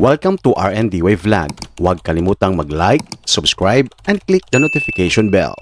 Welcome to RND Wave Vlog. Huwag kalimutang mag-like, subscribe, and click the notification bell.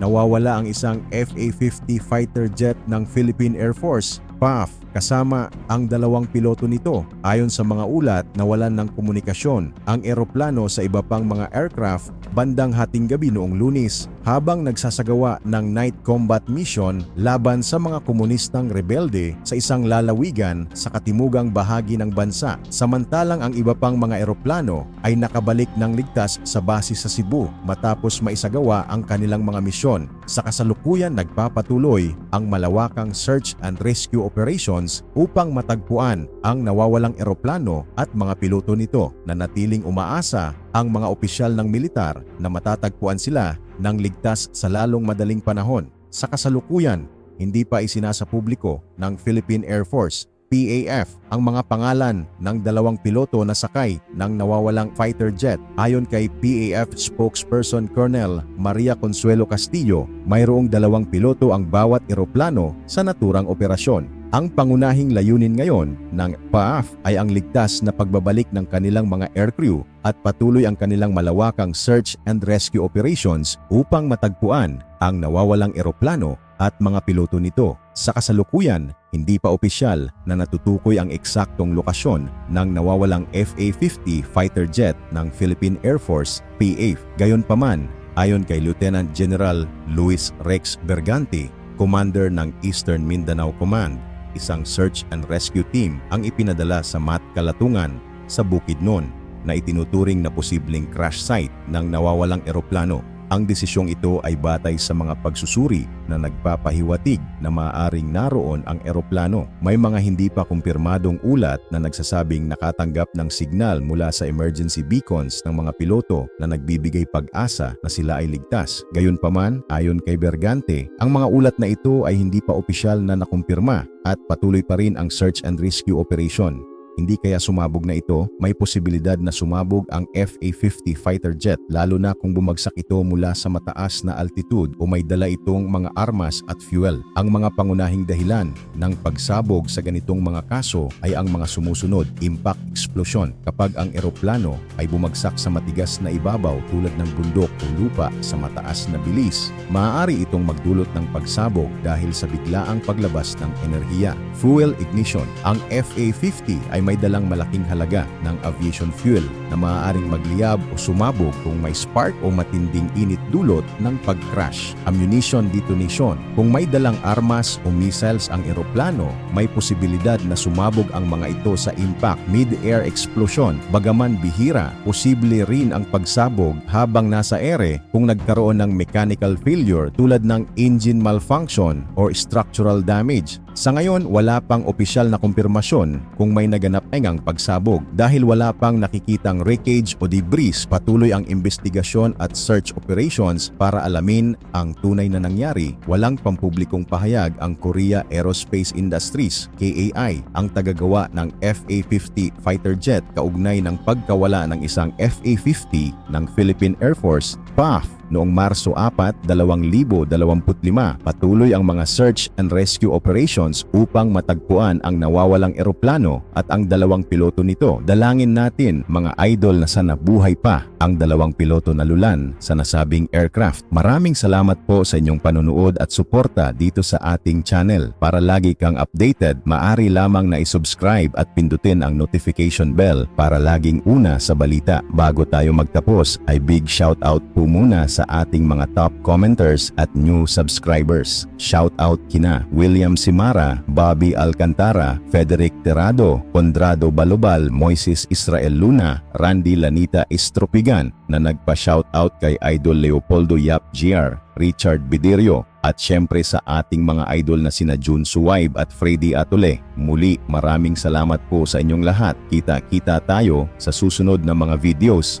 Nawawala ang isang FA-50 fighter jet ng Philippine Air Force, PAF, kasama ang dalawang piloto nito. Ayon sa mga ulat, nawalan ng komunikasyon ang eroplano sa iba pang mga aircraft bandang hating gabi noong lunis habang nagsasagawa ng night combat mission laban sa mga komunistang rebelde sa isang lalawigan sa katimugang bahagi ng bansa. Samantalang ang iba pang mga eroplano ay nakabalik ng ligtas sa base sa Cebu matapos maisagawa ang kanilang mga misyon. Sa kasalukuyan nagpapatuloy ang malawakang search and rescue operations upang matagpuan ang nawawalang eroplano at mga piloto nito na natiling umaasa ang mga opisyal ng militar na matatagpuan sila ng ligtas sa lalong madaling panahon. Sa kasalukuyan, hindi pa isinasa publiko ng Philippine Air Force PAF ang mga pangalan ng dalawang piloto na sakay ng nawawalang fighter jet. Ayon kay PAF spokesperson Colonel Maria Consuelo Castillo, mayroong dalawang piloto ang bawat eroplano sa naturang operasyon. Ang pangunahing layunin ngayon ng PAF ay ang ligtas na pagbabalik ng kanilang mga aircrew at patuloy ang kanilang malawakang search and rescue operations upang matagpuan ang nawawalang eroplano at mga piloto nito. Sa kasalukuyan, hindi pa opisyal na natutukoy ang eksaktong lokasyon ng nawawalang FA-50 fighter jet ng Philippine Air Force PAF. Gayunpaman, ayon kay Lieutenant General Luis Rex Bergante, commander ng Eastern Mindanao Command, isang search and rescue team ang ipinadala sa Mat Kalatungan sa Bukidnon na itinuturing na posibleng crash site ng nawawalang eroplano. Ang desisyong ito ay batay sa mga pagsusuri na nagpapahiwatig na maaaring naroon ang eroplano. May mga hindi pa kumpirmadong ulat na nagsasabing nakatanggap ng signal mula sa emergency beacons ng mga piloto na nagbibigay pag-asa na sila ay ligtas. Gayunpaman, ayon kay Bergante, ang mga ulat na ito ay hindi pa opisyal na nakumpirma at patuloy pa rin ang search and rescue operation. Hindi kaya sumabog na ito, may posibilidad na sumabog ang FA-50 fighter jet lalo na kung bumagsak ito mula sa mataas na altitude o may dala itong mga armas at fuel. Ang mga pangunahing dahilan ng pagsabog sa ganitong mga kaso ay ang mga sumusunod, impact explosion. Kapag ang eroplano ay bumagsak sa matigas na ibabaw tulad ng bundok o lupa sa mataas na bilis, maaari itong magdulot ng pagsabog dahil sa biglaang paglabas ng enerhiya. Fuel ignition. Ang FA-50 ay may dalang malaking halaga ng aviation fuel na maaaring magliyab o sumabog kung may spark o matinding init dulot ng pag-crash. Ammunition detonation. Kung may dalang armas o missiles ang eroplano, may posibilidad na sumabog ang mga ito sa impact mid-air explosion. Bagaman bihira, posible rin ang pagsabog habang nasa ere kung nagkaroon ng mechanical failure tulad ng engine malfunction or structural damage. Sa ngayon, wala pang opisyal na kumpirmasyon kung may naganap ang pagsabog. Dahil wala pang nakikitang wreckage o debris, patuloy ang investigasyon at search operations para alamin ang tunay na nangyari. Walang pampublikong pahayag ang Korea Aerospace Industries, KAI, ang tagagawa ng FA-50 fighter jet kaugnay ng pagkawala ng isang FA-50 ng Philippine Air Force, PAF, noong Marso 4, 2025. Patuloy ang mga search and rescue operations upang matagpuan ang nawawalang eroplano at ang dalawang piloto nito. Dalangin natin mga idol na sana buhay pa ang dalawang piloto na lulan sa nasabing aircraft. Maraming salamat po sa inyong panunood at suporta dito sa ating channel. Para lagi kang updated, maari lamang na isubscribe at pindutin ang notification bell para laging una sa balita. Bago tayo magtapos ay big shout out po muna sa ating mga top commenters at new subscribers. Shout out kina William Simara, Bobby Alcantara, Frederick Terado, Condrado Balobal, Moises Israel Luna, Randy Lanita Estropigan na nagpa-shout out kay Idol Leopoldo Yap Gr. Richard Bidirio at syempre sa ating mga idol na sina June Suwaib at Freddy Atole. Muli maraming salamat po sa inyong lahat. Kita-kita tayo sa susunod na mga videos.